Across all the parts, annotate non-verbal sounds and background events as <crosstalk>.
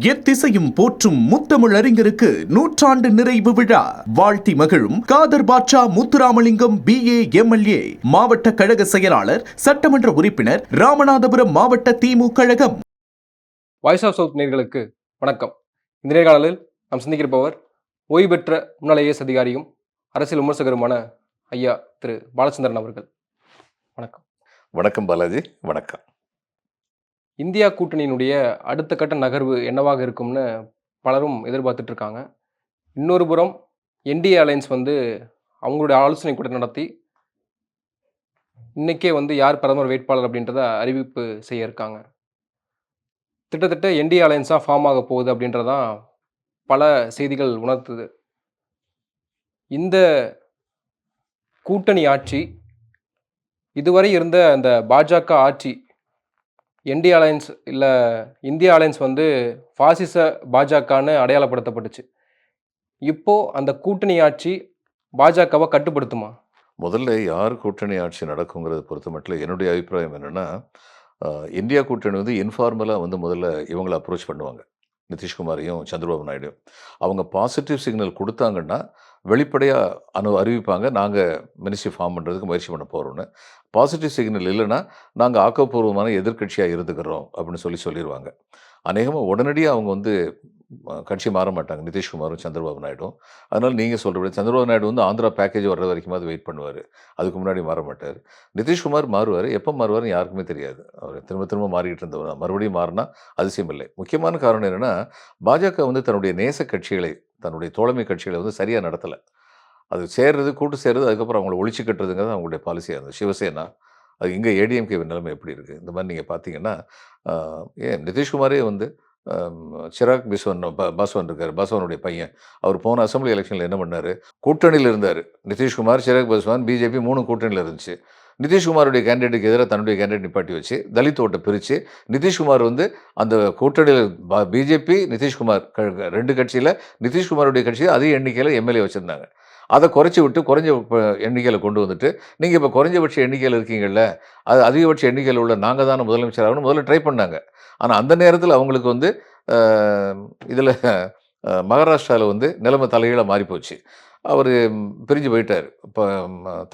எத்திசையும் போற்றும் முத்தமிழ் அறிஞருக்கு நூற்றாண்டு நிறைவு விழா. வாழ்த்தி மகிழும் Kadar Batcha Muthuramalingam B A MLA மாவட்ட கழக செயலாளர் சட்டமன்ற உறுப்பினர் ராமநாதபுரம் மாவட்ட திமுக கழகம். வாய்ஸ் ஆஃப் சவுத் நேர்களுக்கு வணக்கம். இந்த நேர்காணலில் நாம் சந்திக்கிறப்பவர் ஓய்வு பெற்ற முன்னாள் ஐஏஎஸ் அதிகாரியும் அரசியல் விமர்சகருமான ஐயா திரு. பாலச்சந்திரன் அவர்கள். வணக்கம். வணக்கம் பாலாஜி. வணக்கம். இந்தியா கூட்டணியினுடைய அடுத்த கட்ட நகர்வு என்னவாக இருக்கும்னு பலரும் எதிர்பார்த்துட்டு இருக்காங்க இன்னொரு புறம் என்டிஏ அலையன்ஸ் வந்து அவங்களுடைய ஆலோசனை கூட நடத்தி இன்றைக்கே வந்து யார் பிரதமர் வேட்பாளர் அப்படின்றத அறிவிப்பு செய்ய இருக்காங்க. கிட்டத்தட்ட என்டிஏ அலையன்ஸாக ஃபார்ம் ஆக போகுது அப்படின்றதான் பல செய்திகள் உணர்த்துது. இந்த கூட்டணி ஆட்சி இதுவரை இருந்த அந்த பாஜக ஆட்சி என்டி அலையன்ஸ் இல்லை இந்திய அலையன்ஸ் வந்து பாசிச பாஜகன்னு அடையாளப்படுத்தப்பட்டுச்சு. இப்போது அந்த கூட்டணி ஆட்சி பாஜகவை கட்டுப்படுத்துமா? முதல்ல யார் கூட்டணி ஆட்சி நடக்குங்கிறத பொறுத்த மட்டும் என்னுடைய அபிப்பிராயம் என்னென்னா இந்தியா கூட்டணி வந்து இன்ஃபார்மலாக வந்து முதல்ல இவங்களை அப்ரோச் பண்ணுவாங்க. நிதிஷ்குமாரையும் சந்திரபாபு நாயுடும் அவங்க பாசிட்டிவ் சிக்னல் கொடுத்தாங்கன்னா வெளிப்படையாக அனு அறிவிப்பாங்க. நாங்கள் மினிஸ்ட்ரி ஃபார்ம் பண்ணுறதுக்கு முயற்சி பண்ண போகிறோன்னு பாசிட்டிவ் சிக்னல் இல்லைன்னா நாங்கள் ஆக்கப்பூர்வமான எதிர்க்கட்சியாக இருந்துக்கிறோம் அப்படின்னு சொல்லி சொல்லிடுவாங்க அநேகமாக உடனடியாக அவங்க வந்து கட்சி மாற மாட்டாங்க. நிதிஷ்குமாரும் சந்திரபாபு நாயுடும் அதனால் நீங்கள் சொல்கிறபடி சந்திரபாபு நாயுடு வந்து ஆந்திரா பேக்கேஜ் வர்ற வரைக்குமாவது வெயிட் பண்ணுவார். அதுக்கு முன்னாடி மாற மாட்டார். நிதிஷ்குமார் மாறுவார். எப்போ மாறுவார்னு யாருக்குமே தெரியாது. அவர் திரும்ப திரும்ப மாறிக்கிட்டு இருந்தவர் மறுபடியும் மாறினா அதிசயம் இல்லை. முக்கியமான காரணம் என்னென்னா பாஜக வந்து தன்னுடைய நேச கட்சிகளை தன்னுடைய தோழமை கட்சிகளை வந்து சரியாக நடத்தலை. அது சேர்றது கூட்டு சேர்றது அதுக்கப்புறம் அவங்கள ஒழிச்சு கட்டுறதுங்கிறது அவங்களுடைய பாலிசியாக இருந்தது. சிவசேனா அது இங்கே ஏடிஎம்கே நிலைமை எப்படி இருக்குது இந்த மாதிரி நீங்கள் பார்த்தீங்கன்னா ஏன் நிதிஷ்குமாரே வந்து சிராக் பிஸ்வன் ப- பாஸ்வன் இருக்கார். பாஸ்வனுடைய பையன். அவர் போன அசெம்பிளி எலெக்ஷனில் என்ன பண்ணார்? கூட்டணியில் இருந்தார். நிதிஷ்குமார் சிராக் பாஸ்வான் பிஜேபி மூணு கூட்டணியில் இருந்துச்சு. நிதிஷ்குமாருடைய கேண்டிடேட்டுக்கு எதிராக தன்னுடைய கேண்டிடேட் நிப்பாட்டி வச்சு தலித் ஓட்டை பிரித்து நிதிஷ்குமார் வந்து அந்த கூட்டணியில் பிஜேபி நிதிஷ்குமார் க- ரெண்டு கட்சியில் நிதிஷ்குமாருடைய கட்சியில் அதே எண்ணிக்கையில் எம்எல்ஏ வச்சுருந்தாங்க. அதை குறைச்சி விட்டு குறைஞ்ச எண்ணிக்கையில் கொண்டு வந்துட்டு நீங்கள் இப்போ குறைஞ்சபட்ச எண்ணிக்கையில் இருக்கீங்கள்ல அது அதிகபட்ச எண்ணிக்கையில் உள்ள நாங்கள் தானே முதலமைச்சர் ஆகணும் முதல்ல ட்ரை பண்ணாங்க. ஆனால் அந்த நேரத்தில் அவங்களுக்கு வந்து இதில் மகாராஷ்டிராவில் வந்து நிலைமை தலைகீழாக மாறிப்போச்சு. அவர் பிரிஞ்சு போயிட்டார் இப்போ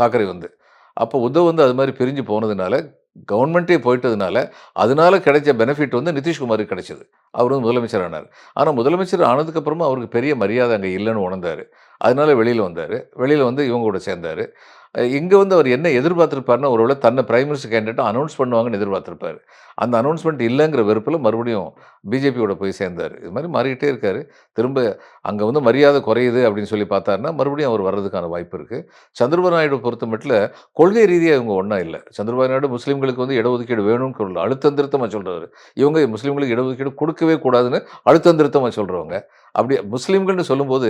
தாக்கரே வந்து. அப்போ உத்தவ் வந்து அது மாதிரி பிரிஞ்சு போனதுனால கவர்மெண்ட்டே போயிட்டதுனால அதனால கிடைச்ச பெனிஃபிட் வந்து நிதிஷ்குமாருக்கு கிடைச்சது. அவர் வந்து முதலமைச்சர் ஆனார். ஆனால் முதலமைச்சர் ஆனதுக்கப்புறமா அவருக்கு பெரிய மரியாதை அங்கே இல்லைன்னு உணர்ந்தார். அதனால வெளியில் வந்தார். வெளியில் வந்து இவங்க கூட சேர்ந்தார். இங்கே வந்து அவர் என்ன எதிர்பார்த்துருப்பாருன்னா ஒருவேளை தன்னை பிரைம் மினிஸ்டர் கேண்டிடேட்டை அனௌன்ஸ் பண்ணுவாங்கன்னு எதிர்பார்த்துருப்பார். அந்த அனௌன்ஸ்மெண்ட் இல்லைங்கிற வெறுப்பில் மறுபடியும் பிஜேபியோட போய் சேர்ந்தார். இது மாதிரி மாறிக்கிட்டே இருக்கார். திரும்ப அங்கே வந்து மரியாதை குறையுது அப்படின்னு சொல்லி பார்த்தாருன்னா மறுபடியும் அவர் வர்றதுக்கான வாய்ப்பு இருக்குது சந்திரபாபு நாயுடு பொறுத்த மட்டும் கொள்கை ரீதியாக இவங்க ஒன்றா இல்லை. சந்திரபாபு நாயுடு முஸ்லீம்களுக்கு வந்து இடஒதுக்கீடு வேணும்னு சொல்ல அழுத்தம் திருத்தமாக சொல்கிறாரு இவங்க முஸ்லீம்களுக்கு இடஒதுக்கீடு கொடுக்கவே கூடாதுன்னு அழுத்தம் திருத்தமாக சொல்கிறவங்க அப்படி முஸ்லீம்கள்னு சொல்லும்போது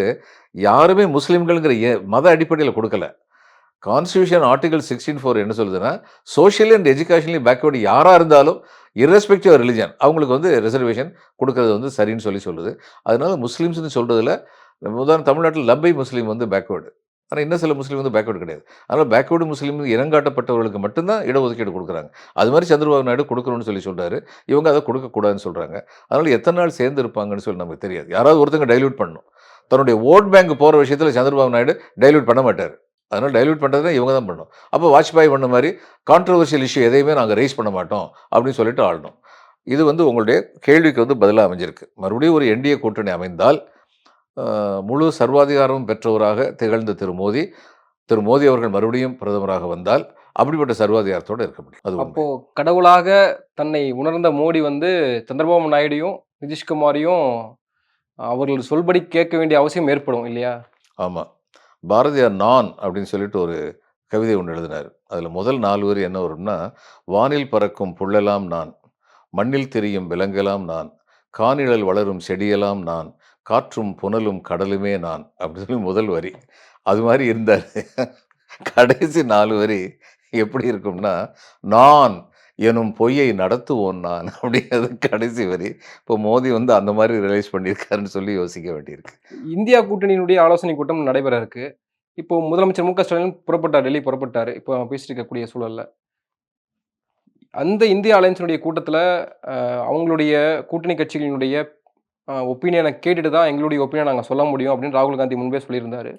யாருமே முஸ்லீம்கள்ங்கிற மத அடிப்படையில் கொடுக்கல. கான்ஸ்டியூஷன் ஆர்டிகல் சிக்ஸ்டீன் ஃபோர் என்ன சொல்லுதுன்னா சோஷியல் அண்ட் எஜுகேஷனலி பேக்வேர்டு யாராக இருந்தாலும் இரஸ்பெக்டிவ் ரிலிஜன் அவங்களுக்கு வந்து ரிசர்வேஷன் கொடுக்கறது வந்து சரின்னு சொல்லி சொல்லுது. அதனால முஸ்லீம்ஸ்னு சொல்கிறதுல உதாரணம் தமிழ்நாட்டில் லம்பை முஸ்லீம் வந்து பேக்வேர்டு ஆனால் இன்னும் சில முஸ்லீம் வந்து பேக்வேர்டு கிடையாது. அதனால் பேக்வேர்டு முஸ்லீம் இனங்காட்டப்பட்டவர்களுக்கு மட்டும்தான் இடஒதுக்கீடு கொடுக்குறாங்க. அது மாதிரி சந்திரபாபு நாயுடு கொடுக்கணும்னு சொல்லி சொல்கிறாரு இவங்க அதை கொடுக்கக்கூடாதுன்னு சொல்கிறாங்க அதனால் எத்தனை நாள் சேர்ந்து இருப்பாங்கன்னு சொல்லி நமக்கு தெரியாது. யாராவது ஒருத்தங்க டைல்யூட் பண்ணணும். தன்னுடைய ஓட் பேங்க் போகிற விஷயத்தில் சந்திரபாபு நாயுடு டைல்யூட் பண்ண மாட்டார். அதனால் டைல்யூட் பண்ணுறதுனா இவங்க தான் பண்ணணும். அப்போ வாஜ்பாய் பண்ண மாதிரி கான்ட்ரவர்ஷியல் இஷ்யூ எதையுமே நாங்கள் ரைஸ் பண்ண மாட்டோம் அப்படின்னு சொல்லிட்டு ஆளணும். இது வந்து உங்களுடைய கேள்விக்கு வந்து பதிலாக அமைஞ்சிருக்கு. மறுபடியும் ஒரு என்டிஏ கூட்டணி அமைந்தால் முழு சர்வாதிகாரமும் பெற்றவராக திகழ்ந்த திரு மோடி திரு மோடி அவர்கள் மறுபடியும் பிரதமராக வந்தால் அப்படிப்பட்ட சர்வாதிகாரத்தோடு இருக்க முடியும். அது உண்மை. அப்போ கடவுளாக தன்னை உணர்ந்த மோடி வந்து சந்திரபாபு நாயுடையும் நிதிஷ்குமாரையும் அவர்கள் சொல்படி கேட்க வேண்டிய அவசியம் ஏற்படும் இல்லையா? ஆமாம் பாரதியார் நான் அப்படின்னு சொல்லிட்டு ஒரு கவிதை ஒன்று எழுதினார். அதில் முதல் நாலு வரி என்ன வரும்னா வானில் பறக்கும் புள்ளெல்லாம் நான் மண்ணில் தெரியும் விலங்கெல்லாம் நான் காணிழல் வளரும் செடியெல்லாம் நான் காற்றும் புனலும் கடலுமே நான் அப்படின்னு சொல்லி முதல் வரி. அது மாதிரி இருந்தார். கடைசி நாலு வரி எப்படி இருக்கும்னா நான் எனும் பொய்யை நடத்துவோம் நான் <laughs> அப்படிங்கிறது கடைசி வரி. இப்போ மோடி வந்து அந்த மாதிரி ரிலைஸ் பண்ணியிருக்காருன்னு சொல்லி யோசிக்க வேண்டியிருக்கு. இந்தியா கூட்டணியினுடைய ஆலோசனை கூட்டம் நடைபெற இருக்கு. இப்போ முதலமைச்சர் மு க ஸ்டாலின் புறப்பட்டார் டெல்லி புறப்பட்டார். இப்போ பேசிட்டு இருக்கக்கூடிய சூழலில். அந்த இந்திய அலையன்ஸினுடைய கூட்டத்தில் அவங்களுடைய கூட்டணி கட்சிகளினுடைய ஒப்பீனியனை கேட்டுட்டு தான் எங்களுடைய ஒப்பீனியன் நாங்கள் சொல்ல முடியும் அப்படின்னு ராகுல் காந்தி முன்பே சொல்லியிருந்தாரு.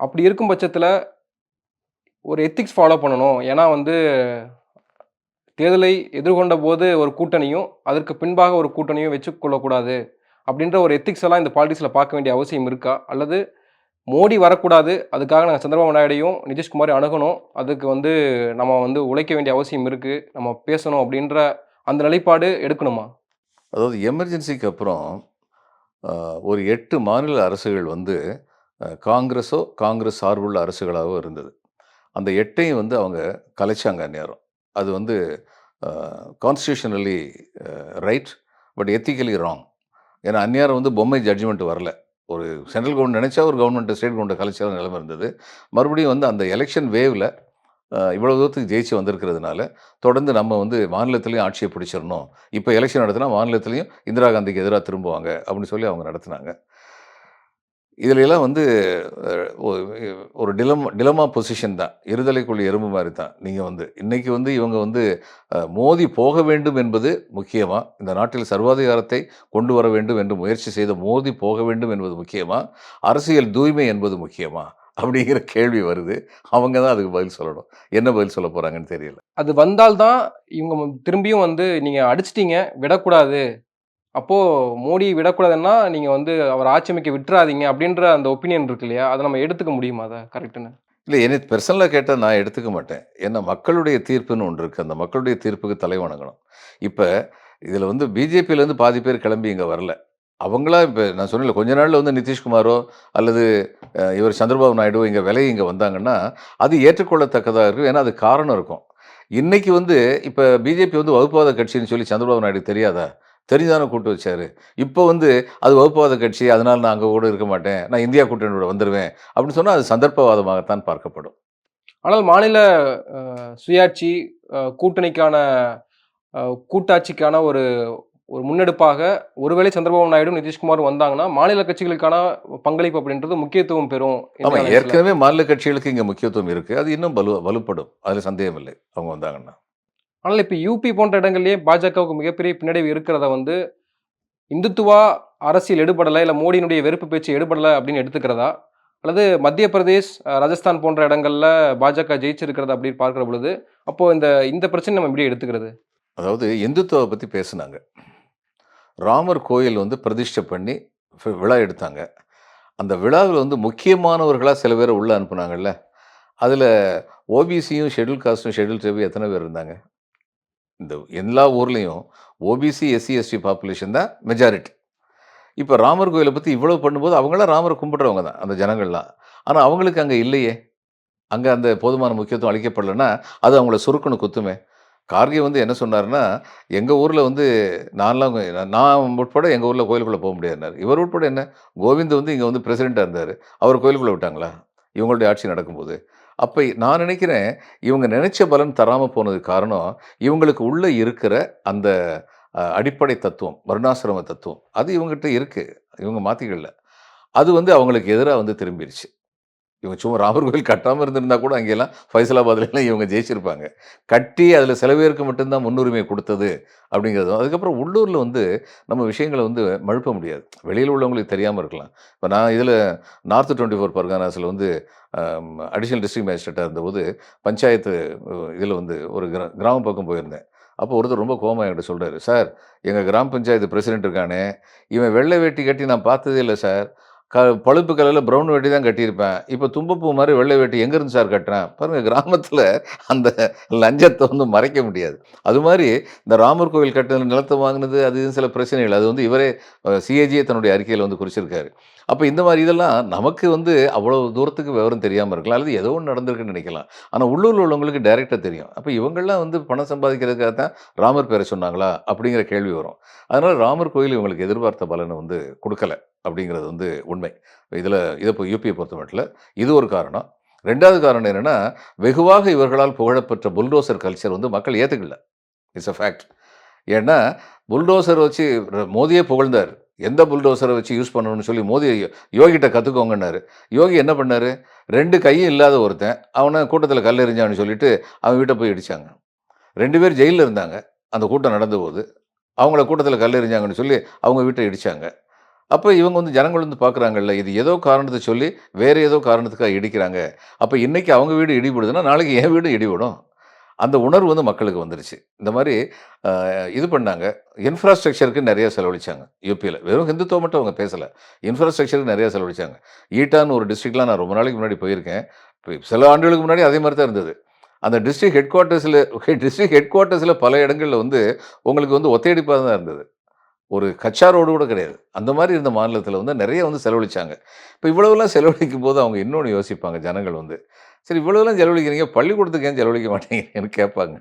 அப்படி இருக்கும் பட்சத்தில் ஒரு எத்திக்ஸ் ஃபாலோ பண்ணணும். ஏன்னா வந்து தேர்தலை எதிர்கொண்ட போது ஒரு கூட்டணியும் அதற்கு பின்பாக ஒரு கூட்டணியும் வச்சுக்கொள்ளக்கூடாது அப்படின்ற ஒரு எத்திக்ஸ் எல்லாம் இந்த பாலிடிக்ஸில் பார்க்க வேண்டிய அவசியம் இருக்கா? அல்லது மோடி வரக்கூடாது அதுக்காக நாங்கள் சந்திரபாபு நாயுடையும் நிதிஷ்குமாரையும் அணுகணும் அதுக்கு வந்து நம்ம வந்து உழைக்க வேண்டிய அவசியம் இருக்குது நம்ம பேசணும் அப்படின்ற அந்த நிலைப்பாடு எடுக்கணுமா? அதாவது எமர்ஜென்சிக்கு அப்புறம் ஒரு எட்டு மாநில அரசுகள் வந்து காங்கிரஸோ காங்கிரஸ் சார்புள்ள அரசுகளாகவோ இருந்தது. அந்த எட்டையும் வந்து அவங்க கலைச்சாங்க அந்நேரம். அது வந்து constitutionally right but ethically wrong ஏன்னா அந்நியாரம் வந்து பொம்மை ஜட்ஜ்மெண்ட் வரல. ஒரு சென்ட்ரல் கவர்மெண்ட் நினச்சா ஒரு கவர்மெண்ட் ஸ்டேட் கவர்மெண்ட் கலைச்சாத நிலைமை இருந்தது. மறுபடியும் வந்து அந்த எலெக்ஷன் வேவில் இவ்வளோ தூரத்துக்கு ஜெயிச்சு வந்திருக்கிறதுனால தொடர்ந்து நம்ம வந்து மாநிலத்திலையும் ஆட்சியை பிடிச்சிடணும். இப்போ எலெக்ஷன் நடத்தினா மாநிலத்திலையும் இந்திரா காந்திக்கு எதிராக திரும்புவாங்க அப்படின்னு சொல்லி அவங்க நடத்தினாங்க. இதுலெல்லாம் வந்து ஒரு- டிலம் டிலமா பொசிஷன் தான். இருதலைக்குள் எறும்பு மாதிரி தான் நீங்கள் வந்து. இன்றைக்கி வந்து இவங்க வந்து மோதி போக வேண்டும் என்பது முக்கியமாக இந்த நாட்டில் சர்வாதிகாரத்தை கொண்டு வர வேண்டும் என்று முயற்சி செய்த மோதி போக வேண்டும் என்பது முக்கியமாக அரசியல் தூய்மை என்பது முக்கியமாக அப்படிங்கிற கேள்வி வருது. அவங்க தான் அதுக்கு பதில் சொல்லணும். என்ன பதில் சொல்ல போகிறாங்கன்னு தெரியல. அது வந்தால்தான் இவங்க திரும்பியும் வந்து நீங்கள் அடிச்சிட்டீங்க விடக்கூடாது. அப்போது மோடி விடக்கூடாதுன்னா நீங்கள் வந்து அவர் ஆட்சி அமைக்க விட்டுறாதீங்க அப்படின்ற அந்த ஒப்பீனியன் இருக்கு இல்லையா? அதை நம்ம எடுத்துக்க முடியுமா அதை? கரெக்டுன்னு இல்லை என்னை பெர்சனலாக கேட்டால் நான் எடுத்துக்க மாட்டேன். ஏன்னா மக்களுடைய தீர்ப்புன்னு ஒன்று இருக்குது அந்த மக்களுடைய தீர்ப்புக்கு தலை வணங்கணும். இப்போ இதில் வந்து பிஜேபியிலேருந்து பாதி பேர் கிளம்பி இங்கே வரல. அவங்களா இப்போ நான் சொன்னல கொஞ்ச நாளில் வந்து நிதிஷ்குமாரோ அல்லது இவர் சந்திரபாபு நாயுடு இங்கே விலை இங்கே வந்தாங்கன்னா அது ஏற்றுக்கொள்ளத்தக்கதாக இருக்கும். ஏன்னா அது காரணம் இருக்கும். இன்றைக்கி வந்து இப்போ பிஜேபி வந்து வகுப்பாத கட்சின்னு சொல்லி சந்திரபாபு நாயுடு தெரியாதா? தெரிஞ்சானே கூட்டு வச்சாரு. இப்போ வந்து அது வகுப்பாத கட்சி அதனால நான் அங்கே கூட இருக்க மாட்டேன். நான் இந்தியா கூட்டணியோட வந்துடுவேன் அப்படின்னு சொன்னால் அது சந்தர்ப்பவாதமாகத்தான் பார்க்கப்படும். ஆனால் மாநில சுயாட்சி கூட்டணிக்கான கூட்டாட்சிக்கான ஒரு ஒரு முன்னெடுப்பாக ஒருவேளை சந்திரபாபு நாயுடு நிதிஷ்குமாரும் வந்தாங்கன்னா மாநில கட்சிகளுக்கான பங்களிப்பு அப்படின்றது முக்கியத்துவம் பெறும் ஆமா இந்திய அரசியல்ல. ஏற்கனவே மாநில கட்சிகளுக்கு இங்க முக்கியத்துவம் இருக்கு. அது இன்னும் வலு வலுப்படும். அதுல சந்தேகம் இல்லை அவங்க வந்தாங்கன்னா. ஆனால் இப்போ யூபி போன்ற இடங்கள்லேயே பாஜகவுக்கு மிகப்பெரிய பின்னடைவு இருக்கிறத வந்து இந்துத்துவா அரசியல் எடுபடலை இல்லை மோடியினுடைய வெறுப்பு பேச்சு எடுபடலை அப்படின்னு எடுத்துக்கிறதா? அல்லது மத்திய பிரதேஷ் ராஜஸ்தான் போன்ற இடங்களில் பாஜக ஜெயிச்சிருக்கிறதா அப்படின்னு பார்க்குற பொழுது அப்போ இந்த இந்த பிரச்சனை நம்ம எப்படி எடுத்துக்கிறது? அதாவது இந்துத்துவை பற்றி பேசுனாங்க. ராமர் கோயில் வந்து பிரதிஷ்டை பண்ணி விழா எடுத்தாங்க. அந்த விழாவில் வந்து முக்கியமானவர்களாக சில பேரை உள்ளே அனுப்புனாங்கல்ல. அதில் ஓபிசியும் ஷெட்யூல் காஸ்ட்டும் ஷெட்யூல் ட்ரைபு எத்தனை பேர் இருந்தாங்க? இந்த எல்லா ஊர்லேயும் ஓபிசி எஸ்சி எஸ்டி பாப்புலேஷன் தான் மெஜாரிட்டி இப்போ ராமர் கோயிலை பற்றி இவ்வளோ பண்ணும்போது அவங்களாம் ராமரை கும்பிட்றவங்க தான் அந்த ஜனங்கள்லாம். ஆனால் அவங்களுக்கு அங்கே இல்லையே. அங்கே அந்த போதுமான முக்கியத்துவம் அளிக்கப்படலைன்னா அது அவங்கள சுருக்கணும் குத்துமே. கார்கே வந்து என்ன சொன்னார்னா எங்கள் ஊரில் வந்து நான்லாம் நான் உட்பட எங்கள் ஊரில் கோயிலுக்குள்ளே போக முடியாதுனார் இவர் உட்பட என்ன? கோவிந்த் வந்து இங்கே வந்து பிரசிடெண்ட்டாக இருந்தார். அவர் கோயிலுக்குள்ளே விட்டாங்களா? இவங்களுடைய ஆட்சி நடக்கும்போது. அப்போ நான் நினைக்கிறேன் இவங்க நினைச்ச பலன் தராமல் போனது காரணம் இவங்களுக்கு உள்ளே இருக்கிற அந்த அடிப்படை தத்துவம் வருணாசிரம தத்துவம் அது இவங்ககிட்ட இருக்குது இவங்க மாற்றிக்கல அது வந்து அவங்களுக்கு எதிராக வந்து திரும்பிடுச்சு இவங்க சும்மா ராமர் கோயில் கட்டாமல் இருந்திருந்தா கூட அங்கெல்லாம் ஃபைசலாபாத்லாம் இவங்க ஜெயிச்சிருப்பாங்க. கட்டி அதில் சில பேருக்கு மட்டும்தான் முன்னுரிமை கொடுத்தது அப்படிங்கிறதும் அதுக்கப்புறம் உள்ளூரில் வந்து நம்ம விஷயங்களை வந்து மழுப்ப முடியாது. வெளியில் உள்ளவங்களுக்கு தெரியாமல் இருக்கலாம். இப்போ நான் இதில் நார்த் டுவெண்ட்டி ஃபோர் பர்கானாஸில் வந்து அடிஷனல் டிஸ்ட்ரிக்ட் மேஜிஸ்ட்ரேட்டாக இருந்தபோது பஞ்சாயத்து இதில் வந்து ஒரு கிரா கிராம பக்கம் போயிருந்தேன். அப்போ ஒருத்தர் ரொம்ப கோமா என்கிட்ட சொல்கிறாரு சார் எங்கள் கிராம பஞ்சாயத்து பிரசிடென்ட் இருக்கானே இவன் வெள்ளை வேட்டி கட்டி நான் பார்த்ததே இல்லை சார். க பழுப்பு கலரில் ப்ரௌன் வேட்டி தான் கட்டியிருப்பேன். இப்போ தும்பப்பூ மாதிரி வெள்ளை வேட்டி எங்கேருந்து சார் கட்டுறேன்? பாருங்கள் கிராமத்தில் அந்த லஞ்சத்தை வந்து மறைக்க முடியாது. அது மாதிரி இந்த ராமர் கோவில் கட்டின நிலத்தை வாங்கினது அது சில பிரச்சனைகள். அது வந்து இவரே சிஏஜியை தன்னுடைய அறிக்கையில் வந்து குறிச்சிருக்காரு. அப்போ இந்த மாதிரி இதெல்லாம் நமக்கு வந்து அவ்வளோ தூரத்துக்கு விவரம் தெரியாமல் இருக்கலாம். அல்லது ஏதோ ஒன்று நடந்திருக்குன்னு நினைக்கலாம். ஆனால் உள்ளூரில் உள்ளவங்களுக்கு டைரெக்டாக தெரியும். அப்போ இவங்கெல்லாம் வந்து பணம் சம்பாதிக்கிறதுக்காக தான் ராமர் பேரை சொன்னாங்களா? அப்படிங்கிற கேள்வி வரும். அதனால் ராமர் கோயில் இவங்களுக்கு எதிர்பார்த்த பலனை வந்து கொடுக்கல அப்படிங்கிறது வந்து உண்மை. இதில் இதை இப்போ யூபியை பொறுத்த மட்டும் இது ஒரு காரணம். ரெண்டாவது காரணம் என்னென்னா வெகுவாக இவர்களால் புகழப்பெற்ற புல்டோசர் கல்ச்சர் வந்து மக்கள் ஏற்றுக்கல இட்ஸ் அ ஃபேக்ட் ஏன்னா புல்டோசர் வச்சு மோதியே புகழ்ந்தார். எந்த புல்டோசரை வச்சு யூஸ் பண்ணணும்னு சொல்லி மோதி யோகிட்ட கற்றுக்கோங்கன்னாரு யோகி என்ன பண்ணார்? ரெண்டு கையும் இல்லாத ஒருத்தன் அவனை கூட்டத்தில் கல்லெறிஞ்சான்னு சொல்லிட்டு அவன் வீட்டை போய் இடிச்சாங்க. ரெண்டு பேர் ஜெயிலில் இருந்தாங்க. அந்த கூட்டம் நடந்தபோது அவங்கள கூட்டத்தில் கல்லெறிஞ்சாங்கன்னு சொல்லி அவங்க வீட்டை இடித்தாங்க அப்போ இவங்க வந்து ஜனங்கள் வந்து பார்க்குறாங்கல்ல இது ஏதோ காரணத்தை சொல்லி வேறு ஏதோ காரணத்துக்காக இடிக்கிறாங்க. அப்போ இன்றைக்கி அவங்க வீடு இடிபடுதுன்னா நாளைக்கு என் வீடு இடிபடும். அந்த உணர்வு வந்து மக்களுக்கு வந்துருச்சு. இந்த மாதிரி இது பண்ணாங்க. இன்ஃப்ராஸ்ட்ரக்சருக்கு நிறைய செலவழிச்சாங்க. யூபியில் வெறும் ஹிந்துத்துவம் மட்டும் அவங்க பேசலை. இன்ஃப்ராஸ்ட்ரக்சருக்கு நிறைய செலவழிச்சாங்க. ஈட்டான்னு ஒரு டிஸ்ட்ரிக்ட்லாம் நான் ரொம்ப நாளைக்கு முன்னாடி போயிருக்கேன். இப்போ சில ஆண்டுகளுக்கு முன்னாடி அதே மாதிரி தான் இருந்தது. அந்த டிஸ்ட்ரிக்ட் ஹெட் குவார்ட்டர்ஸில் டிஸ்ட்ரிக்ட் ஹெட் குவார்ட்டர்ஸில் பல இடங்களில் வந்து உங்களுக்கு வந்து ஒத்தையடிப்பாக தான் இருந்தது. ஒரு கச்சா ரோடு கூட கிடையாது. அந்த மாதிரி இருந்த மாநிலத்தில் வந்து நிறைய வந்து செலவழிச்சாங்க. இப்போ இவ்வளவுலாம் செலவழிக்கும் போது அவங்க இன்னொன்று யோசிப்பாங்க ஜனங்கள் வந்து. சரி இவ்வளோலாம் செலவழிக்கிறீங்க பள்ளிக்கூடத்துக்கு ஏன் செலவழிக்க மாட்டேங்கிறீங்கன்னு கேட்பாங்க.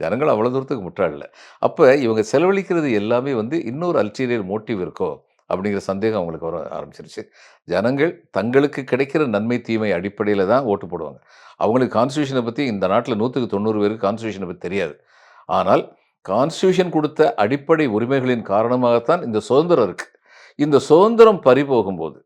ஜனங்கள் அவ்வளோ தூரத்துக்கு முற்றாடல. அப்போ இவங்க செலவழிக்கிறது எல்லாமே வந்து இன்னொரு அல்டீரியர் மோட்டிவ் இருக்கோ அப்படிங்கிற சந்தேகம் அவங்களுக்கு வர ஆரம்பிச்சிருச்சு. ஜனங்கள் தங்களுக்கு கிடைக்கிற நன்மை தீமை அடிப்படையில் தான் ஓட்டு போடுவாங்க. அவங்களுக்கு கான்ஸ்டியூஷனை பற்றி இந்த நாட்டில் நூற்றுக்கு தொண்ணூறு பேருக்கு கான்ஸ்டியூஷனை பற்றி தெரியாது. ஆனால் கான்ஸ்டியூஷன் கொடுத்த அடிப்படை உரிமைகளின் காரணமாகத்தான் இந்த சுதந்திரம் இருக்குது இந்த சுதந்திரம் பறி போகும்போது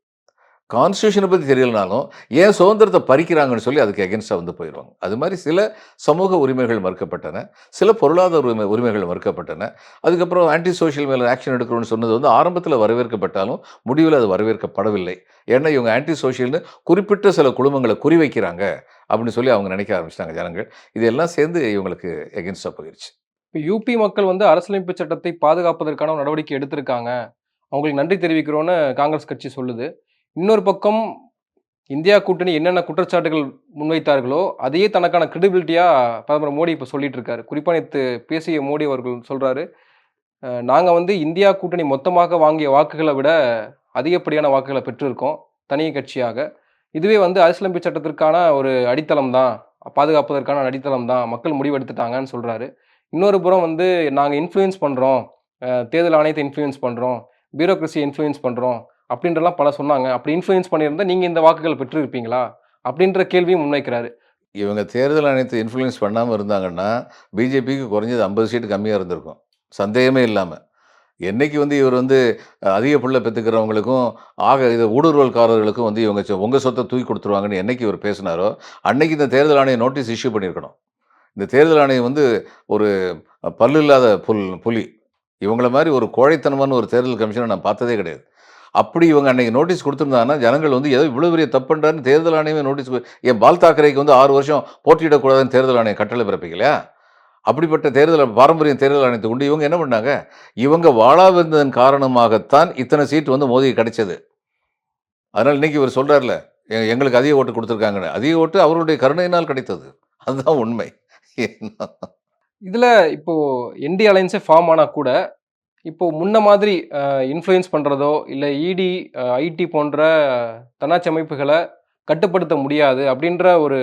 கான்ஸ்டியூஷனை பற்றி தெரியலனாலும் ஏன் சுதந்திரத்தை பறிக்கிறாங்கன்னு சொல்லி அதுக்கு எகென்ஸ்டாக வந்து போயிடுவாங்க அது மாதிரி சில சமூக உரிமைகள் மறுக்கப்பட்டன சில பொருளாதார உரிமை உரிமைகள் மறுக்கப்பட்டன. அதுக்கப்புறம் ஆன்டி சோஷியல் மேலே ஆக்ஷன் எடுக்கிறோன்னு சொன்னது வந்து ஆரம்பத்தில் வரவேற்கப்பட்டாலும் முடிவில் அது வரவேற்கப்படவில்லை. ஏன்னா இவங்க ஆன்டி சோஷியல்னு குறிப்பிட்ட சில குழுமங்களை குறிவைக்கிறாங்க அப்படின்னு சொல்லி அவங்க நினைக்க ஆரம்பிச்சிட்டாங்க ஜனங்கள். இதெல்லாம் சேர்ந்து இவங்களுக்கு எகென்ஸ்டாக போயிடுச்சு இப்போ யூபி மக்கள் வந்து அரசியலமைப்பு சட்டத்தை பாதுகாப்பதற்கான நடவடிக்கை எடுத்திருக்காங்க. அவங்களுக்கு நன்றி தெரிவிக்கிறோன்னு காங்கிரஸ் கட்சி சொல்லுது. இன்னொரு பக்கம் இந்தியா கூட்டணி என்னென்ன குற்றச்சாட்டுகள் முன்வைத்தார்களோ அதையே தனக்கான கிரெடிபிலிட்டியாக பிரதமர் மோடி இப்போ சொல்லிட்டு இருக்காரு குறிப்பாக நேற்று பேசிய மோடி அவர்கள் சொல்கிறாரு நாங்கள் வந்து இந்தியா கூட்டணி மொத்தமாக வாங்கிய வாக்குகளை விட அதிகப்படியான வாக்குகளை பெற்றிருக்கோம் தனி கட்சியாக. இதுவே வந்து அரசியலமைப்பு சட்டத்திற்கான ஒரு அடித்தளம் தான் பாதுகாப்பதற்கான அடித்தளம் தான் மக்கள் முடிவெடுத்துட்டாங்கன்னு சொல்கிறாரு இன்னொரு புறம் வந்து நாங்கள் இன்ஃப்ளூயன்ஸ் பண்ணுறோம் தேர்தல் ஆணையத்தை இன்ஃப்ளூயன்ஸ் பண்ணுறோம் பியூரோக்ரஸியை இன்ஃப்ளூயன்ஸ் பண்ணுறோம் அப்படின்றலாம் பல சொன்னாங்க. அப்படி இன்ஃப்ளூயன்ஸ் பண்ணியிருந்தா நீங்கள் இந்த வாக்குகள் பெற்றிருப்பீங்களா? அப்படின்ற கேள்வியும் முன்வைக்கிறாரு. இவங்க தேர்தல் ஆணையத்தை இன்ஃப்ளூயன்ஸ் பண்ணாமல் இருந்தாங்கன்னா பிஜேபிக்கு குறைஞ்சது ஐம்பது சீட்டு கம்மியாக இருந்திருக்கும். சந்தேகமே இல்லாமல் என்றைக்கு வந்து இவர் வந்து அதிக பிள்ளை பெற்றுக்கிறவங்களுக்கும் ஆக இது ஊடுருவல்காரர்களுக்கும் வந்து இவங்க சொ- சொத்தை தூக்கி கொடுத்துருவாங்கன்னு என்னைக்கு இவர் பேசினாரோ அன்னைக்கு இந்த தேர்தல் ஆணையம் நோட்டீஸ் இஷ்யூ பண்ணியிருக்கணும். இந்த தேர்தல் ஆணையம் வந்து ஒரு பல்லு இல்லாத புல் புலி. இவங்கள மாதிரி ஒரு கோழைத்தனமான ஒரு தேர்தல் கமிஷனை நான் பார்த்ததே கிடையாது. அப்படி இவங்க அன்னைக்கு நோட்டீஸ் கொடுத்துருந்தாங்கன்னா ஜனங்கள் வந்து ஏதோ இவ்வளோ பெரிய தப்புன்றான்னு தேர்தல் ஆணையமே நோட்டீஸ் என் பால் தாக்கரேக்கு வந்து ஆறு வருஷம் போட்டியிடக்கூடாதுன்னு தேர்தல் ஆணையம் கட்டளை பிறப்பிக்கலையா அப்படிப்பட்ட தேர்தல் பாரம்பரிய தேர்தல் ஆணையத்தை கொண்டு இவங்க என்ன பண்ணாங்க? இவங்க வாழாவிருந்ததன் காரணமாகத்தான் இத்தனை சீட் வந்து மோதிக்கு கிடைச்சது. அதனால் இன்னைக்கு இவர் சொல்கிறார்ல "எ- எங்களுக்கு அதிக ஓட்டு கொடுத்துருக்காங்கன்னு. அதிக ஓட்டு அவருடைய கருணையினால் கிடைத்தது. அதுதான் உண்மை. இதில் இப்போது என்டி அலைன்ஸே ஃபார்ம் ஆனால் கூட இப்போது முன்ன மாதிரி இன்ஃப்ளூயன்ஸ் பண்ணுறதோ இல்லை இடி ஐடி போன்ற தன்னாட்சி அமைப்புகளை கட்டுப்படுத்த முடியாது அப்படின்ற ஒரு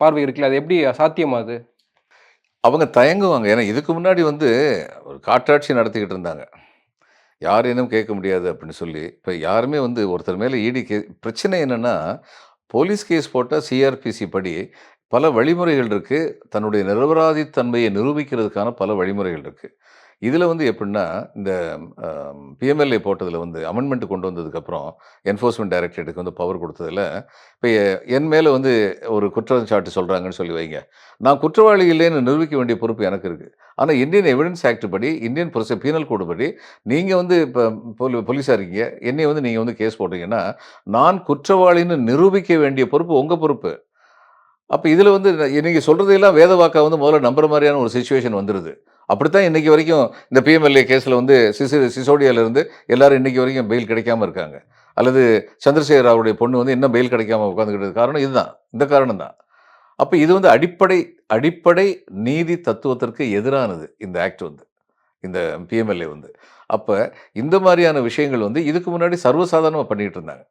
பார்வை இருக்குல்ல அது எப்படி சாத்தியமாது அவங்க தயங்குவாங்க. ஏன்னா இதுக்கு முன்னாடி வந்து ஒரு காற்றாட்சி நடத்திக்கிட்டு இருந்தாங்க. யாரேனும் கேட்க முடியாது அப்படின்னு சொல்லி. இப்போ யாருமே வந்து ஒருத்தர் மேலே ஈடி கே பிரச்சனை என்னென்னா போலீஸ் கேஸ் போட்டால் சிஆர்பிசி படி பல வழிமுறைகள் இருக்குது தன்னுடைய நிரபராதித்தன்மையை நிரூபிக்கிறதுக்கான பல வழிமுறைகள் இருக்குது இதில் வந்து எப்படின்னா இந்த பிஎம்எல்ஏ போட்டதில் வந்து அமெண்ட்மெண்ட் கொண்டு வந்ததுக்கப்புறம் என்ஃபோர்ஸ்மெண்ட் டைரக்டரேட்டுக்கு வந்து பவர் கொடுத்ததில் இப்போ என் மேலே வந்து ஒரு குற்றச்சாட்டு சொல்கிறாங்கன்னு சொல்லி வைங்க. நான் குற்றவாளி இல்லைன்னு நிரூபிக்க வேண்டிய பொறுப்பு எனக்கு இருக்குது ஆனால் இந்தியன் எவிடன்ஸ் ஆக்ட் படி இந்தியன் ப்ரொச பீனல் கோடு படி நீங்கள் வந்து இப்போ போலி போலீஸாக இருக்கீங்க. என்னை வந்து நீங்கள் வந்து கேஸ் போட்டீங்கன்னா நான் குற்றவாளின்னு நிரூபிக்க வேண்டிய பொறுப்பு உங்கள் பொறுப்பு. அப்போ இதில் வந்து இன்றைக்கி சொல்கிறதையெல்லாம் வேத வாக்கா வந்து முதல்ல நம்புற மாதிரியான ஒரு சுச்சுவேஷன் வந்துடுது அப்படித்தான் இன்னைக்கு வரைக்கும் இந்த பிஎம்எல்ஏ கேஸில் வந்து சிசு சிசோடியாவிலேருந்து எல்லாரும் இன்னைக்கு வரைக்கும் பெயில் கிடைக்காம இருக்காங்க. அல்லது சந்திரசேகர் அவருடைய பொண்ணு வந்து இன்னும் பெயில் கிடைக்காம உட்காந்துக்கிட்டது காரணம் இதுதான். இந்த காரணம் தான். அப்போ இது வந்து அடிப்படை அடிப்படை நீதி தத்துவத்திற்கு எதிரானது இந்த ஆக்ட் வந்து. இந்த பிஎம்எல்ஏ வந்து. அப்போ இந்த மாதிரியான விஷயங்கள் வந்து இதுக்கு முன்னாடி சர்வசாதாரணமாக பண்ணிகிட்டு இருந்தாங்க.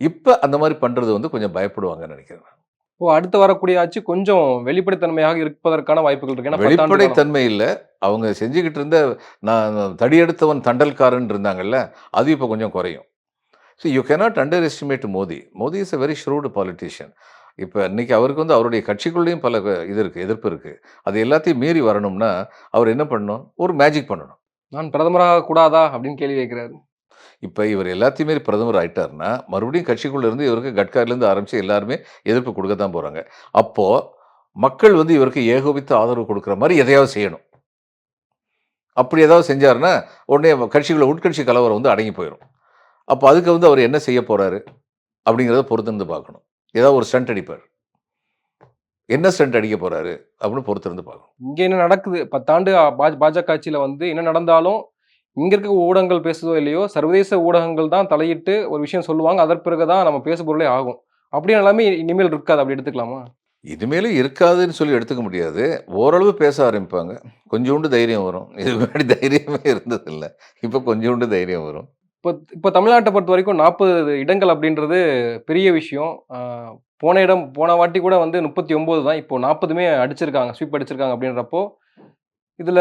இப்போ அந்த மாதிரி பண்ணுறது வந்து கொஞ்சம் பயப்படுவாங்கன்னு நினைக்கிறேன் இப்போ அடுத்து வரக்கூடிய ஆட்சி கொஞ்சம் வெளிப்படைத்தன்மையாக இருப்பதற்கான வாய்ப்புகள் இருக்கு. ஏன்னா பத்தாண்டு வெளிப்படை காலம். தன்மை இல்லை. அவங்க செஞ்சுக்கிட்டு இருந்த நான் தடியெடுத்தவன் தண்டல்காரன் இருந்தாங்கல்ல அது இப்போ கொஞ்சம் குறையும். So you cannot underestimate Modi Modi is a very shrewd politician. இப்போ இன்னைக்கு அவருக்கு வந்து அவருடைய கட்சிக்குள்ளேயும் பல இது இருக்குது எதிர்ப்பு இருக்குது அது எல்லாத்தையும் மீறி வரணும்னா அவர் என்ன பண்ணணும்? ஒரு மேஜிக் பண்ணணும். நான் பிரதமராக கூடாதா? அப்படின்னு கேள்வி வைக்கிறாரு இப்போ இவர் எல்லாத்தையுமே பிரதமர் ஆயிட்டாருன்னா மறுபடியும் கட்சிக்குள்ளேருந்து இவருக்கு கட்காரிலேருந்து ஆரம்பித்து எல்லாருமே எதிர்ப்பு கொடுக்க தான் போகிறாங்க அப்போது மக்கள் வந்து இவருக்கு ஏகோபித்த ஆதரவு கொடுக்குற மாதிரி எதையாவது செய்யணும். அப்படி ஏதாவது செஞ்சாருன்னா உடனே கட்சிகளை உட்கட்சி கலவரம் வந்து அடங்கி போயிடும் அப்போ அதுக்கு வந்து அவர் என்ன செய்ய போகிறாரு அப்படிங்கிறத பொறுத்திருந்து பார்க்கணும். ஏதாவது ஒரு ஸ்டண்ட் அடிப்பார். என்ன ஸ்டண்ட் அடிக்க போறாரு? அப்படின்னு பொறுத்திருந்து பார்க்கணும். இங்கே என்ன நடக்குது? பத்தாண்டு பாஜக ஆட்சியில் வந்து என்ன நடந்தாலும் இங்க இருக்க ஊடகங்கள் பேசுதோ இல்லையோ சர்வதேச ஊடகங்கள் தான் தலையிட்டு ஒரு விஷயம் சொல்லுவாங்க. அதற்கு பிறகுதான் நம்ம பேசு பொருளே ஆகும். அப்படியே எல்லாமே இனிமேல் இருக்காது. அப்படி எடுத்துக்கலாமா? இனிமேல் இருக்காதுன்னு சொல்லி எடுத்துக்க முடியாது. ஓரளவு பேச ஆரம்பிப்பாங்க. கொஞ்சோண்டு தைரியம் வரும். இதுக்கு முன்னாடி தைரியமே இருந்ததில்லை. இப்போ கொஞ்சோண்டு தைரியம் வரும். இப்போ இப்போ தமிழ்நாட்டை பொறுத்த வரைக்கும் நாற்பது இடங்கள் அப்படின்றது பெரிய விஷயம். போன இடம் போன வாட்டி கூட வந்து முப்பத்தி ஒன்பது தான். இப்போ நாற்பதுமே அடிச்சிருக்காங்க. ஸ்வீப் அடிச்சிருக்காங்க அப்படின்றப்போ இதுல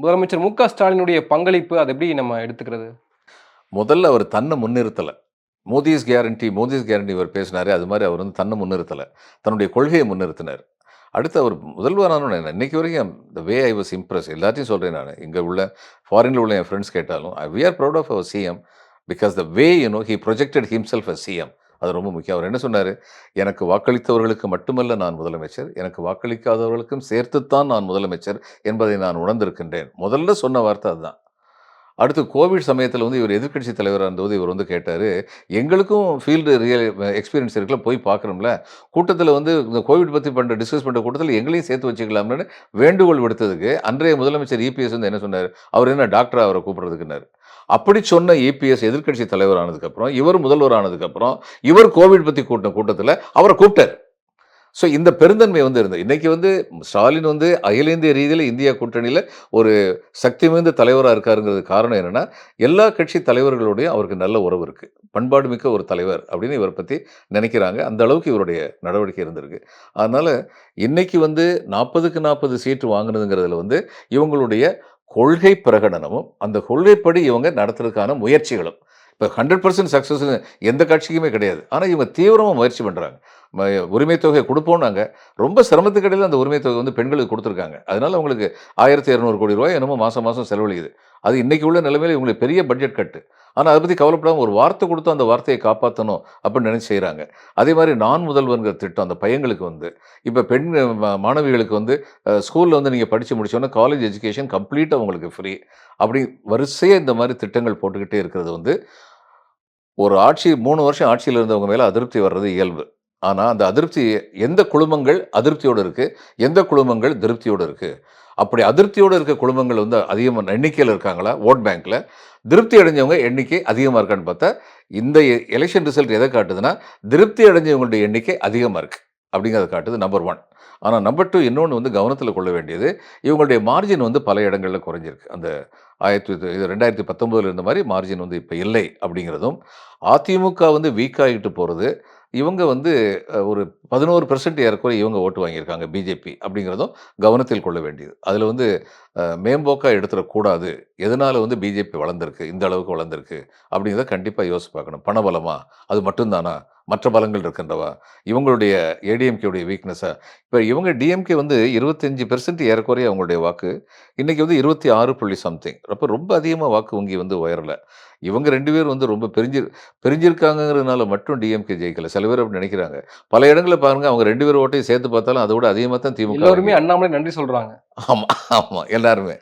முதலமைச்சர் மு க ஸ்டாலினுடைய பங்களிப்பு அதை எப்படி நம்ம எடுத்துக்கிறது? முதல்ல அவர் தன்னை முன்னிறுத்தலை. மோதிஸ் கேரண்டி மோதிஸ் கேரண்டி இவர் பேசினார் அது மாதிரி அவர் வந்து தன்னை முன்னிறுத்தலை. தன்னுடைய கொள்கையை முன்னிறுத்தினார். அடுத்து அவர் முதல்வரான இன்னைக்கு வரைக்கும் த வே ஐ வாஸ் இம்ப்ரெஸ் எல்லாத்தையும் சொல்கிறேன் நான். இங்கே உள்ள ஃபாரினில் உள்ள என் ஃப்ரெண்ட்ஸ் கேட்டாலும் we are proud of our CM because the way you know he projected himself a CM அது ரொம்ப முக்கியம். அவர் என்ன சொன்னார்? எனக்கு வாக்களித்தவர்களுக்கு மட்டுமல்ல நான் முதலமைச்சர். எனக்கு வாக்களிக்காதவர்களுக்கும் சேர்த்துத்தான் நான் முதலமைச்சர் என்பதை நான் உணர்ந்திருக்கின்றேன். முதல்ல சொன்ன வார்த்தை அதுதான். அடுத்து கோவிட் சமயத்தில் வந்து இவர் எதிர்க்கட்சி தலைவராக இருந்தபோது இவர் வந்து கேட்டார் எங்களுக்கும் ஃபீல்டு ரியல் எக்ஸ்பீரியன்ஸ் இருக்குல்ல போய் பார்க்குறோம்ல கூட்டத்தில் வந்து இந்த கோவிட் பற்றி பண்ணுற டிஸ்கஸ் பண்ணுற கூட்டத்தில் எங்களையும் சேர்த்து வச்சுக்கலாம்னு வேண்டுகோள் விடுத்ததுக்கு அன்றைய முதலமைச்சர் இபிஎஸ் வந்து என்ன சொன்னார்? அவர் என்ன டாக்டராக அவரை கூப்பிடுறதுக்குன்னாரு. அப்படி சொன்ன இபிஎஸ் எதிர்கட்சி தலைவர் ஆனதுக்கப்புறம் இவர் முதல்வர் ஆனதுக்கப்புறம் இவர் கோவிட் பற்றி கூட்டின கூட்டத்தில் அவரை கூப்பிட்டார். ஸோ இந்த பெருந்தன்மை வந்து இருந்தது. இன்னைக்கு வந்து ஸ்டாலின் வந்து அகில இந்திய ரீதியில் இந்தியா கூட்டணியில் ஒரு சக்தி மிகுந்த தலைவராக இருக்காருங்கிறது காரணம் என்னென்னா எல்லா கட்சி தலைவர்களுடைய அவருக்கு நல்ல உறவு இருக்குது பண்பாடு மிக்க ஒரு தலைவர் அப்படின்னு இவரை பற்றி நினைக்கிறாங்க. அந்த அளவுக்கு இவருடைய நடவடிக்கை இருந்திருக்கு. அதனால் இன்றைக்கி வந்து நாற்பதுக்கு நாற்பது சீட்டு வாங்கினதுங்கிறதுல வந்து இவங்களுடைய கொள்கை பிரகடனமும் அந்த கொள்கைப்படி இவங்க நடத்துறதுக்கான முயற்சிகளும். இப்போ ஹண்ட்ரட் பர்சன்ட் சக்ஸஸ் எந்த கட்சிக்குமே கிடையாது. ஆனால் இவங்க தீவிரமாக முயற்சி பண்ணுறாங்க உரிமை தொகையை கொடுப்போம்னாங்க. ரொம்ப சிரமத்துக்கடையில் அந்த உரிமை தொகை வந்து பெண்களுக்கு கொடுத்துருக்காங்க. அதனால அவங்களுக்கு ஆயிரத்தி இரநூறு கோடி ரூபாய் என்னமோ மாதம் மாதம் செலவழிக்குது அது இன்னைக்கு உள்ள நிலைமையில் இவங்களுக்கு பெரிய பட்ஜெட் கட்டு ஆனால் அதை பற்றி கவலைப்படாமல் ஒரு வார்த்தை கொடுத்து அந்த வார்த்தையை காப்பாற்றணும் அப்படின்னு நினைச்சு செய்கிறாங்க அதே மாதிரி நான் முதல்வன்கிற திட்டம் அந்த பையங்களுக்கு வந்து இப்போ பெண் மாணவிகளுக்கு வந்து ஸ்கூலில் வந்து நீங்கள் படித்து முடிச்சோன்னா காலேஜ் எஜுகேஷன் கம்ப்ளீட்டாக உங்களுக்கு ஃப்ரீ அப்படி வரிசையாக இந்த மாதிரி திட்டங்கள் போட்டுக்கிட்டே இருக்கிறது வந்து ஒரு ஆட்சி மூணு வருஷம் ஆட்சியில் இருந்தவங்க மேலே அதிருப்தி வர்றது இயல்பு. ஆனால் அந்த அதிருப்தி எந்த குழுமங்கள் அதிருப்தியோடு இருக்குது எந்த குழுமங்கள் திருப்தியோடு இருக்குது அப்படி அதிருப்தியோடு இருக்க குடும்பங்கள் வந்து அதிகமாக எண்ணிக்கையில் இருக்காங்களா? ஓட் பேங்க்கில் திருப்தி அடைஞ்சவங்க எண்ணிக்கை அதிகமாக இருக்கான்னு பார்த்தா இந்த எலெக்ஷன் ரிசல்ட் எதை காட்டுதுன்னா திருப்தி அடைஞ்சவங்களுடைய எண்ணிக்கை அதிகமாக இருக்குது அப்படிங்கிறத காட்டுது நம்பர் ஒன் ஆனால் நம்பர் டூ இன்னொன்று வந்து கவனத்தில் கொள்ள வேண்டியது இவங்களுடைய மார்ஜின் வந்து பல இடங்களில் குறைஞ்சிருக்கு. அந்த ஆயிரத்தி இது ரெண்டாயிரத்தி பத்தொம்போதில் இருந்த மாதிரி மார்ஜின் வந்து இப்போ இல்லை அப்படிங்கிறதும் அதிமுக வந்து வீக் ஆகிட்டு போகிறது இவங்க வந்து ஒரு பதினோரு பெர்சன்ட் ஏறக்குறை இவங்க ஓட்டு வாங்கியிருக்காங்க பிஜேபி அப்படிங்கிறதும் கவனத்தில் கொள்ள வேண்டியது. அதில் வந்து மேம்போக்காக எடுத்துடக்கூடாது. எதனால் வந்து பிஜேபி வளர்ந்துருக்கு இந்த அளவுக்கு வளர்ந்துருக்கு அப்படிங்கிறத கண்டிப்பாக யோசிச்சு பார்க்கணும். பண பலமா அது மட்டும்தானா? மற்ற பலங்கள் இருக்கின்றவா? இவங்களுடைய ஏடிஎம்கேவுடைய வீக்னஸாக இப்போ இவங்க டிஎம்கே வந்து இருபத்தஞ்சி பெர்சன்ட் ஏறக்குறைய அவங்களுடைய வாக்கு. இன்றைக்கி வந்து இருபத்தி ஆறு புள்ளி சம்திங் அப்போ ரொம்ப அதிகமாக வாக்கு வங்கி வந்து உயரலை. இவங்க ரெண்டு பேரும் வந்து ரொம்ப பிரிஞ்சு பிரிஞ்சிருக்காங்கிறதுனால மட்டும் டிஎம்கே ஜெயிக்கல. சில பேர் அப்படி நினைக்கிறாங்க. பல இடங்களில் பாருங்க அவங்க ரெண்டு பேர் ஓட்டையும் சேர்த்து பார்த்தாலும் அதை விட அதிகமாக தான் திமுக எல்லோருமே அண்ணாமலை நன்றி சொல்றாங்க. ஆமாம் ஆமாம் எல்லாருமே.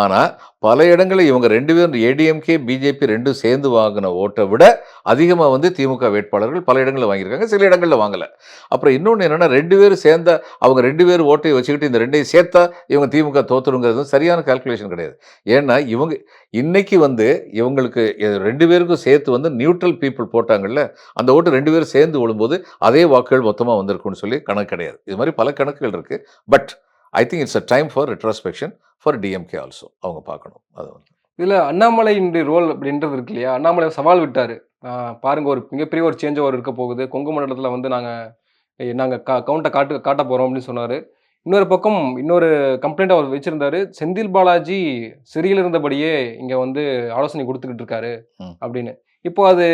ஆனால் பல இடங்களில் இவங்க ரெண்டு பேரும் ஏடிஎம்கே பிஜேபி ரெண்டும் சேர்ந்து வாங்கின ஓட்டை விட அதிகமாக வந்து திமுக வேட்பாளர்கள் பல இடங்களில் வாங்கியிருக்காங்க சில இடங்களில் வாங்கலை. அப்புறம் இன்னொன்று என்னென்னா ரெண்டு பேரும் சேர்ந்தா அவங்க ரெண்டு பேர் ஓட்டையை வச்சுக்கிட்டு இந்த ரெண்டையும் சேர்த்தா இவங்க திமுக தோத்துருங்கிறது சரியான கால்குலேஷன் கிடையாது. ஏன்னா இவங்க இன்னைக்கு வந்து இவங்களுக்கு அவங்களுக்கு ரெண்டு பேருக்கும் சேர்த்து வந்து நியூட்ரல் பீப்புள் போட்டாங்கல்ல அந்த ஓட்டு ரெண்டு பேரும் சேர்ந்து விழும்போது அதே வாக்குகள் மொத்தமாக வந்திருக்கும்னு சொல்லி கணக்கு கிடையாது. இது மாதிரி பல கணக்குகள் இருக்குது but I think it's a time for retrospection for DMK also அவங்க பார்க்கணும். அது வந்து. இதில் அண்ணாமலையினுடைய ரோல் அப்படின்றது இருக்கு இல்லையா? அண்ணாமலை சவால் விட்டாரு. பாருங்க ஒரு மிகப்பெரிய ஒரு சேஞ்ச் ஓவர் இருக்க போகுது. கொங்கு மண்டலத்தில் வந்து நாங்க நாங்கள் கா கவுண்டை காட்டு காட்ட போறோம் அப்படின்னு சொன்னார். இன்னொரு பக்கம் இன்னொரு கம்ப்ளைண்ட் அவர் வச்சிருந்தாரு. செந்தில் பாலாஜி சிறையில் இருந்தபடியே இங்க வந்து ஆலோசனை கொடுத்துக்கிட்டு இருக்காரு. அப்படின்னு. இப்போ அது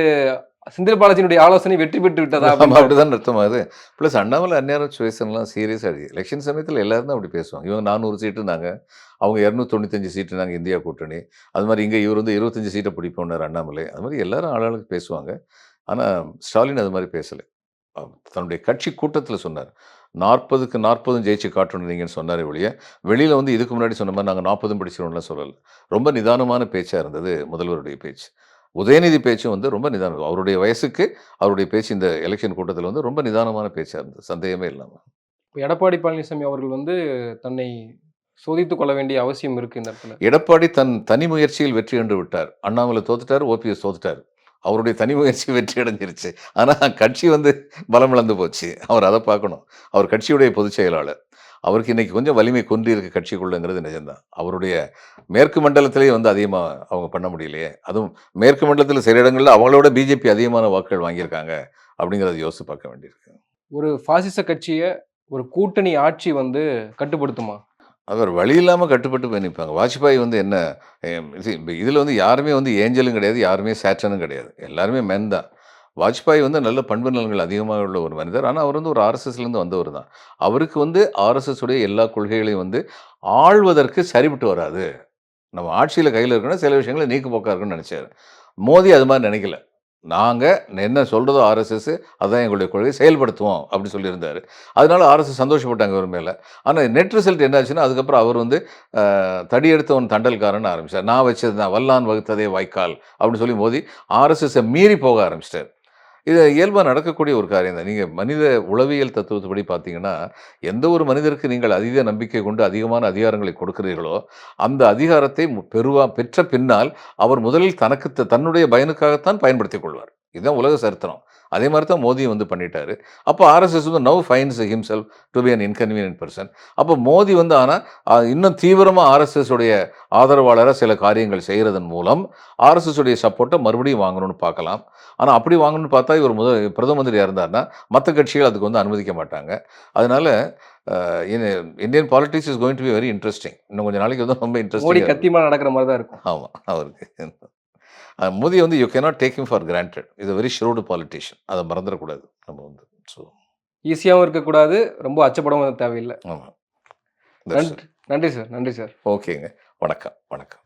செந்தில் பாலாஜியினுடைய ஆலோசனை வெற்றி பெற்று விட்டதா அப்படிதான் அர்த்தமாகுது ப்ளஸ் அண்ணாமலை அந்நேரம் சுவேசன்லாம் சீரியஸாக இருக்கு. எலெக்ஷன் சமயத்தில் எல்லாரும் தான் அப்படி பேசுவாங்க. இவங்க நானூறு சீட்டுனாங்க அவங்க இரநூத்தி தொண்ணூத்தஞ்சு சீட்டு நாங்கள் இந்தியா கூட்டணி. அது மாதிரி இங்கே இவர் வந்து இருபத்தஞ்சு சீட்டை பிடிப்போம்னார் அண்ணாமலை. அது மாதிரி எல்லாரும் ஆளாளுக்கு பேசுவாங்க. ஆனால் ஸ்டாலின் அது மாதிரி பேசலை. தன்னுடைய கட்சி கூட்டத்தில் சொன்னார். நாற்பதுக்கு நாற்பதும் ஜெயிச்சு காட்டணும் நீங்கன்னு சொன்னாரே ஒழிய வெளியில் வந்து இதுக்கு முன்னாடி சொன்ன மாதிரி நாங்கள் நாற்பதும் பிடிச்சிரோம்லாம் சொல்லலை. ரொம்ப நிதானமான பேச்சாக இருந்தது முதல்வருடைய பேச்சு. உதயநிதி பேச்சும் வந்து ரொம்ப நிதானம் அவருடைய வயசுக்கு அவருடைய பேச்சு இந்த எலெக்ஷன் கூட்டத்தில் வந்து ரொம்ப நிதானமான பேச்சாக இருந்தது. சந்தேகமே இல்லாமல் இப்ப எடப்பாடி பழனிசாமி அவர்கள் வந்து தன்னை சோதித்துக் கொள்ள வேண்டிய அவசியம் இருக்கு இந்த இடத்துல. எடப்பாடி தன் தனி முயற்சியில் வெற்றி கண்டு விட்டார். அண்ணாமலை தோத்துட்டார் ஓபிஎஸ் தோத்துட்டார். அவருடைய தனி முயற்சி வெற்றி அடைஞ்சிருச்சு. ஆனால் கட்சி வந்து பலம் இழந்து போச்சு. அவர் அதை பார்க்கணும். அவர் கட்சியுடைய பொதுச் செயலாளர். அவருக்கு இன்னைக்கு கொஞ்சம் வலிமை கொன்றி இருக்க கட்சிக்குள்ளங்கிறது நிஜம்தான். அவருடைய மேற்கு மண்டலத்திலேயே வந்து அதிகமாக அவங்க பண்ண முடியலையே. அதுவும் மேற்கு மண்டலத்தில் சில இடங்களில் அவங்களோட பிஜேபி அதிகமான வாக்குகள் வாங்கியிருக்காங்க அப்படிங்கிறத யோசித்து பார்க்க வேண்டியிருக்கு. ஒரு ஃபாசிச கட்சியை ஒரு கூட்டணி ஆட்சி வந்து கட்டுப்படுத்துமா? அவர் வழி இல்லாமல் கட்டுப்பட்டு போய் நிற்பாங்க வாஜ்பாய் வந்து என்ன இதில் வந்து யாருமே வந்து ஏஞ்சலும் கிடையாது யாருமே சேட்டனும் கிடையாது. எல்லாருமே மென் தான். வாஜ்பாய் வந்து நல்ல பண்பு நலன்கள் அதிகமாக உள்ள ஒரு மனிதர். ஆனால் அவர் வந்து ஒரு ஆர்எஸ்எஸ்லேருந்து வந்தவர் தான். அவருக்கு வந்து ஆர்எஸ்எஸ் உடைய எல்லா கொள்கைகளையும் வந்து ஆள்வதற்கு சரிபட்டு வராது. நம்ம ஆட்சியில் கையில் இருக்கணும் சில விஷயங்களை நீக்கு போக்கா இருக்குன்னு நினச்சாரு. மோதி அது மாதிரி நினைக்கல. நாங்கள் என்ன சொல்கிறதோ ஆர்எஸ்எஸ் அதான் எங்களுடைய கொள்கையை செயல்படுத்துவோம் அப்படி சொல்லியிருந்தார். அதனால ஆர்எஸ்எஸ் சந்தோஷப்பட்டாங்க ஒரு மேலே. ஆனால் நெட் ரிசல்ட் என்னாச்சுன்னா அதுக்கப்புறம் அவர் வந்து அஹ், தடி எடுத்தவன் தண்டல்காரன் ஆரம்பித்தார் நான் வச்சது தான் வல்லான் வகுத்ததே வாய்க்கால் அப்படின்னு சொல்லி மோதி ஆர்எஸ்எஸ்ஸை மீறி போக ஆரம்பிச்சிட்டார். இது இயல்பாக நடக்கக்கூடிய ஒரு காரியம் தான். நீங்கள் மனித உளவியல் தத்துவத்துப்படி பார்த்தீங்கன்னா எந்த ஒரு மனிதருக்கு நீங்கள் அதீத நம்பிக்கை கொண்டு அதிகமான அதிகாரங்களை கொடுக்கிறீர்களோ அந்த அதிகாரத்தை பெறுவா பெற்ற பின்னால் அவர் முதலில் தனக்கு த- தன்னுடைய பயனுக்காகத்தான் பயன்படுத்திக் கொள்வார். இதுதான் உலக சரித்திரம். அதே மாதிரி தான் மோடி வந்து பண்ணிட்டாரு. அப்போ ஆர்எஸ்எஸ் வந்து now finds himself to be an inconvenient person அப்போ மோடி வந்து ஆனால் இன்னும் தீவிரமாக ஆர்எஸ்எஸ் உடைய ஆதரவாளராக சில காரியங்கள் செய்கிறதன் மூலம் ஆர்எஸ்எஸ் உடைய சப்போர்ட்டை மறுபடியும் வாங்கணும்னு பார்க்கலாம். ஆனால் அப்படி வாங்கணும்னு பார்த்தா இவர் முதல் பிரதம மந்திரியாக இருந்தார்னா மற்ற கட்சிகள் அதுக்கு வந்து அனுமதிக்க மாட்டாங்க. அதனால Indian politics is going to be very interesting இன்னும் கொஞ்சம் நாளைக்கு வந்து ரொம்ப இன்ட்ரெஸ்டிங் கத்திமா நடக்கிற மாதிரி தான் இருக்கும். ஆமாம் அவருக்கு. மோடி வந்து you cannot take him for granted. இது வெரி ஷ்ரூடு politician. அதை மறந்துடக்கூடாது நம்ம வந்து. ஸோ ஈஸியாகவும் இருக்கக்கூடாது. ரொம்ப அச்சப்படவும் தேவையில்லை. ஆமாம் நன்றி நன்றி சார் நன்றி சார். ஓகேங்க வணக்கம் வணக்கம்.